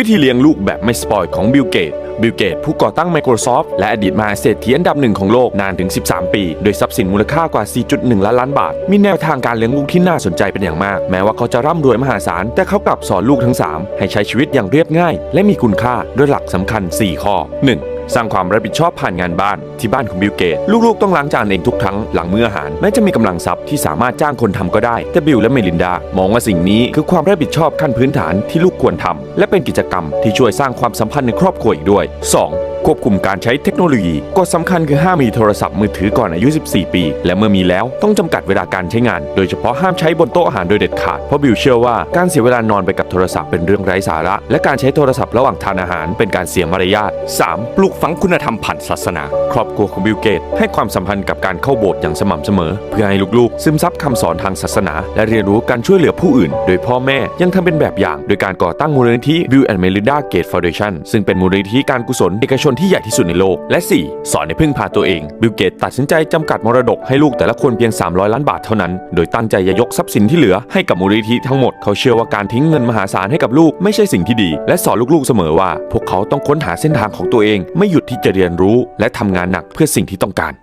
วิธีเลี้ยงลูกแบบไม่สปอยของบิลเกตบิลเกตผู้ก่อตั้ง Microsoft และอดีตมหาเศรษฐีอันดับหนึ่งของโลกนานถึง 13 ปี โดยทรัพย์สินมูลค่ากว่า 4.1 ล้านล้านบาท มีแนวทางการเลี้ยงลูกที่น่าสนใจเป็นอย่างมาก แม้ว่าเขาจะร่ำรวยมหาศาล แต่เขากลับสอนลูกทั้ง 3 ให้ใช้ชีวิตอย่างเรียบง่าย และมีคุณค่าด้วยหลักสำคัญ 4 ข้อ 1. สร้างความรับผิดชอบผ่านงานบ้าน ที่บ้านของบิลเกต ลูกๆ ต้องล้างจานเองทุกครั้งหลังมื้ออาหาร แม้จะมีกำลังทรัพย์ที่สามารถจ้างคนทำก็ได้ แต่บิลและเมลินดามองว่าสิ่งนี้คือความรับผิดชอบขั้นพื้นฐานที่ลูกควรทำและเป็นกิจกรรมที่ช่วยสร้างความสัมพันธ์ในครอบครัวอีกด้วย 2. ควบคุมการใช้เทคโนโลยีกฎสำคัญคือห้ามมีโทรศัพท์มือถือก่อนอายุ 14 ปี และเมื่อมีแล้วต้องจำกัดเวลาการใช้งาน โดยเฉพาะห้ามใช้บนโต๊ะอาหารโดยเด็ดขาดเพราะบิลเชื่อว่าการเสียเวลานอนไปกับโทรศัพท์เป็นเรื่องไร้สาระ และการใช้โทรศัพท์ระหว่างทานอาหารเป็นการเสียมารยาท 3. ปลูกฝังคุณธรรมผ่านศาสนา ครอบครัวของบิลเกต ให้ความสัมพันธ์กับการเข้าโบสถ์อย่างสม่ำเสมอ เพื่อให้ลูกๆ ซึมซับคำสอนทางศาสนา และเรียนรู้การช่วยเหลือผู้อื่น โดยพ่อแม่ยังทำเป็นแบบอย่าง โดยการก่อตั้งมูลนิธิ Bill and Melinda Gates Foundation ซึ่งเป็นมูลนิธิการกุศลเอกชนที่ใหญ่ที่สุดในโลก และ 4. สอนให้พึ่งพาตัวเอง บิลเกตตัดสินใจจำกัดมรดกให้ลูกแต่ละคนเพียง 300 ล้านบาทเท่านั้น โดยตั้งใจจะยกทรัพย์สินที่เหลือให้กับมูลนิธิทั้งหมด เขาเชื่อว่าการทิ้งเงินมหาศาลให้กับลูกไม่ใช่สิ่งที่ดี และสอนลูกๆเสมอว่า พวกเขาต้องค้นหาเส้นทางของตัวเอง ไม่หยุดที่จะเรียนรู้ และทำงานหนักเพื่อสิ่งที่ต้องการ